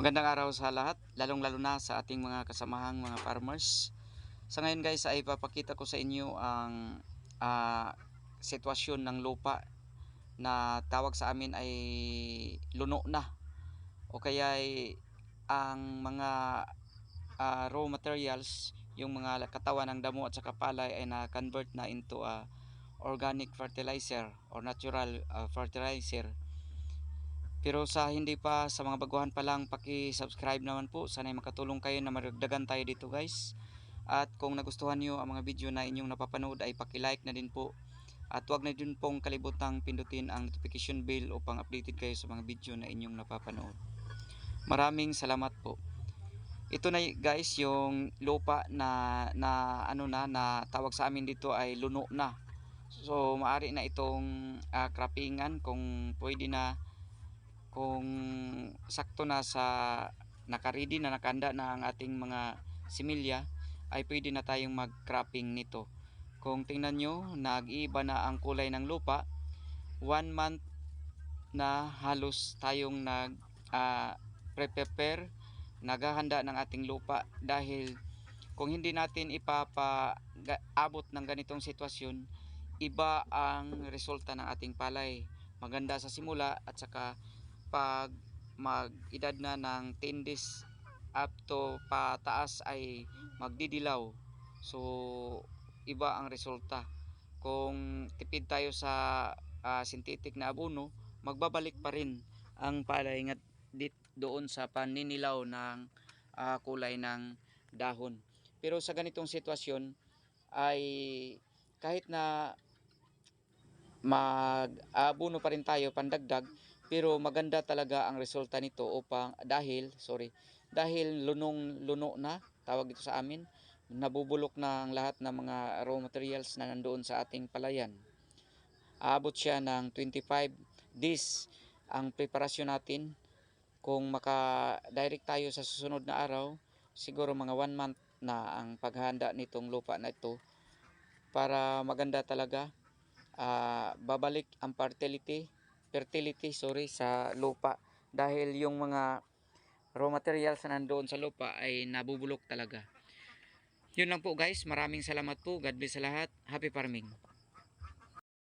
Magandang araw sa lahat, lalong-lalo na sa ating mga kasamahang mga farmers. Sa ngayon guys ay papakita ko sa inyo ang ah, sitwasyon ng lupa na tawag sa amin ay luno na o kaya ay ang mga ah, raw materials yung mga katawan ng damo at saka palay ay na-convert na into a organic fertilizer or natural ah, fertilizer pero sa hindi pa, sa mga baguhan pa lang, paki-subscribe naman po. Sana'y makatulong kayo na maragdagan tayo dito guys. At kung nagustuhan nyo ang mga video na inyong napapanood ay paki-like na din po. At huwag na din pong kalibutang pindutin ang notification bell upang updated kayo sa mga video na inyong napapanood. Maraming salamat po. Ito na guys yung lupa na na ano na na tawag sa amin dito ay luno na. So maari na itong ah, croppingan kung pwede na kung sakto na sa nakaready na nakanda na ang ating mga similya ay pwede na tayong mag-cropping nito. Kung tingnan nyo, nag-iiba na ang kulay ng lupa. One month na halos tayong nag ah, prepare, naghahanda ng ating lupa dahil kung hindi natin ipapaabot ng ganitong sitwasyon, iba ang resulta ng ating palay. Maganda sa simula at saka pag mag-edad na ng 10 days up to pataas ay magdidilaw. So, iba ang resulta. Kung tipid tayo sa ah, synthetic na abono, magbabalik pa rin ang palay nga dit doon sa paninilaw ng ah, kulay ng dahon. Pero sa ganitong sitwasyon ay kahit na mag-abono pa rin tayo pandagdag pero maganda talaga ang resulta nito upang dahil sorry dahil lunong luno na tawag dito sa amin nabubulok na ang lahat ng mga raw materials na nandoon sa ating palayan. Aabot siya ng 25 days ang preparasyon natin. Kung maka direct tayo sa susunod na araw siguro mga 1 month na ang paghahanda nitong lupa na ito. Para maganda talaga ah, babalik ang fertility fertility sorry sa lupa dahil yung mga raw materials na nandoon sa lupa ay nabubulok talaga. Yun lang po guys, maraming salamat po. God bless sa lahat. Happy farming.